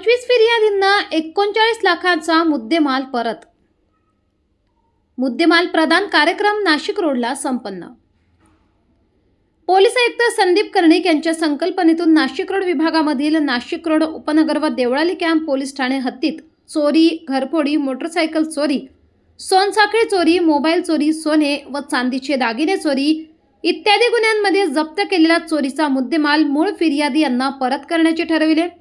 पंचवीस फिर्यादींना एकोणचाळीस लाखाचा मुद्देमाल परत. मुद्देमाल प्रदान कार्यक्रम नाशिक रोडला संपन्न. पोलीस आयुक्त संदीप कर्णिक यांच्या संकल्पनेतून नाशिक रोड विभागामधील नाशिक रोड उपनगर व देवळाली कॅम्प पोलीस ठाणे हद्दीत चोरी घरफोडी मोटरसायकल चोरी सोनसाखळी चोरी मोबाईल चोरी सोने व चांदीचे दागिने चोरी इत्यादी गुन्ह्यांमध्ये जप्त केलेला चोरीचा मुद्देमाल मूळ फिर्यादी यांना परत करण्याचे ठरविले.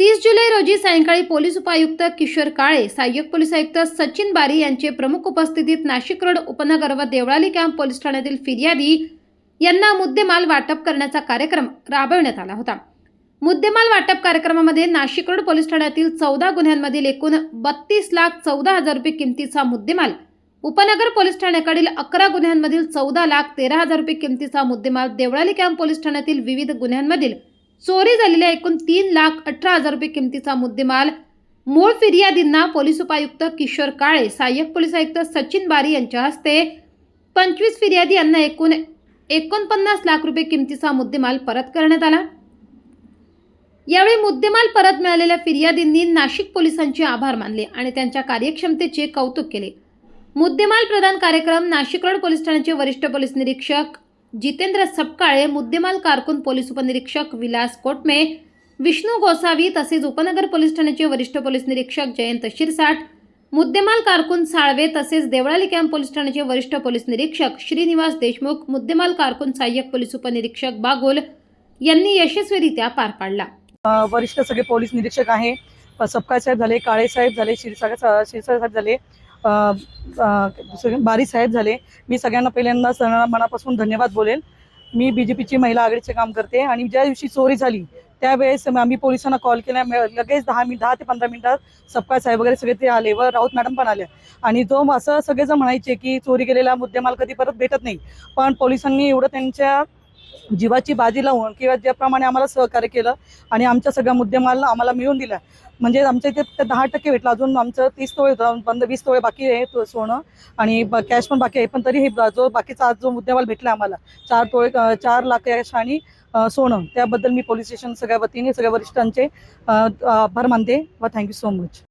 तीस जुलै रोजी सायंकाळी पोलीस उपायुक्त किशोर काळे सहाय्यक पोलीस आयुक्त सचिन बारी यांचे प्रमुख उपस्थितीत नाशिक रोड उपनगर व देवळाली कॅम्प पोलीस ठाण्यातील फिर्यादी यांना मुद्देमाल वाटप करण्याचा कार्यक्रम राबविण्यात आला होता. मुद्देमाल वाटप कार्यक्रमामध्ये नाशिक रोड पोलीस ठाण्यातील चौदा गुन्ह्यांमधील एकूण बत्तीस लाख चौदा हजार रुपये किमतीचा मुद्देमाल उपनगर पोलीस ठाण्याकडील अकरा गुन्ह्यांमधील चौदा लाख तेरा हजार रुपये किमतीचा मुद्देमाल देवळाली कॅम्प पोलीस ठाण्यातील विविध गुन्ह्यांमधील चोरी झालेल्या एकूण तीन लाख अठरा हजार रुपये किमतीचा मुद्देमाल. मूळ फिर्यादींना पोलीस उपायुक्त किशोर काळे सहाय्यक पोलीस आयुक्त सचिन बारी यांच्या हस्ते पंचवीस फिर्यादी यांना एकूण एकोणपन्नास लाख रुपये किमतीचा मुद्देमाल परत करण्यात आला. यावेळी मुद्देमाल परत मिळालेल्या फिर्यादींनी नाशिक पोलिसांचे आभार मानले आणि त्यांच्या कार्यक्षमतेचे कौतुक केले. मुद्देमाल प्रदान कार्यक्रम नाशिक रोड पोलीस ठाण्याचे वरिष्ठ पोलीस निरीक्षक जितेंद्र सपकाळे मुद्देमाल कारकून पोलीस उपनिरीक्षक विलास कोटमे विष्णू गोसावी तसेच उपनगर पोलीस ठाण्याचे वरिष्ठ पोलीस निरीक्षक जयंत शिरसाट मुद्देमाल कारकून साळवे तसेच देवळाली कॅम्प पोलीस ठाण्याचे वरिष्ठ पोलीस निरीक्षक श्रीनिवास देशमुख मुद्देमाल कारकून सहाय्यक पोलीस उपनिरीक्षक बागोल यांनी यशस्वीरित्या पार पाडला. वरिष्ठ सगळे पोलीस निरीक्षक आहे. अ, साहेब झाले काळे साहेब झाले शिरसागर सा- साहेब झाले. बारी साहेब झाले. मी सगळ्यांना पहिल्यांदा सगळ्यांना मनापासून धन्यवाद बोलेल मी बी जे पीची महिला आघाडीचे काम करते आणि ज्या दिवशी चोरी झाली त्यावेळेस आम्ही पोलिसांना कॉल केला. लगेच दहा मिनिट दहा ते पंधरा मिनिटात सपकाळ साहेब वगैरे सगळे ते आले व राऊत मॅडम पण आल्या. आणि जो असं सगळेजण म्हणायचे की चोरी केलेला मुद्देमाल कधी परत भेटत नाही. पण पोलिसांनी एवढं त्यांच्या जीवाची बाजी लावून किंवा ज्याप्रमाणे आम्हाला सहकार्य केलं आणि आमच्या सगळ्या मुद्देमाल आम्हाला मिळून दिला. म्हणजे आमच्या इथे दहा टक्के भेटलं. अजून आमचं तीस तोळे पंधरा वीस तोळे बाकी आहे तो सोनं आणि कॅश पण बाकी आहे. पण तरी हे जो बाकीचा आज जो मुद्देमाल भेटला आम्हाला चार तोळे चार लाख कॅश आणि सोनं त्याबद्दल मी पोलीस स्टेशन सगळ्या वतीने सगळ्या वरिष्ठांचे आभार मानते व थँक्यू सो मच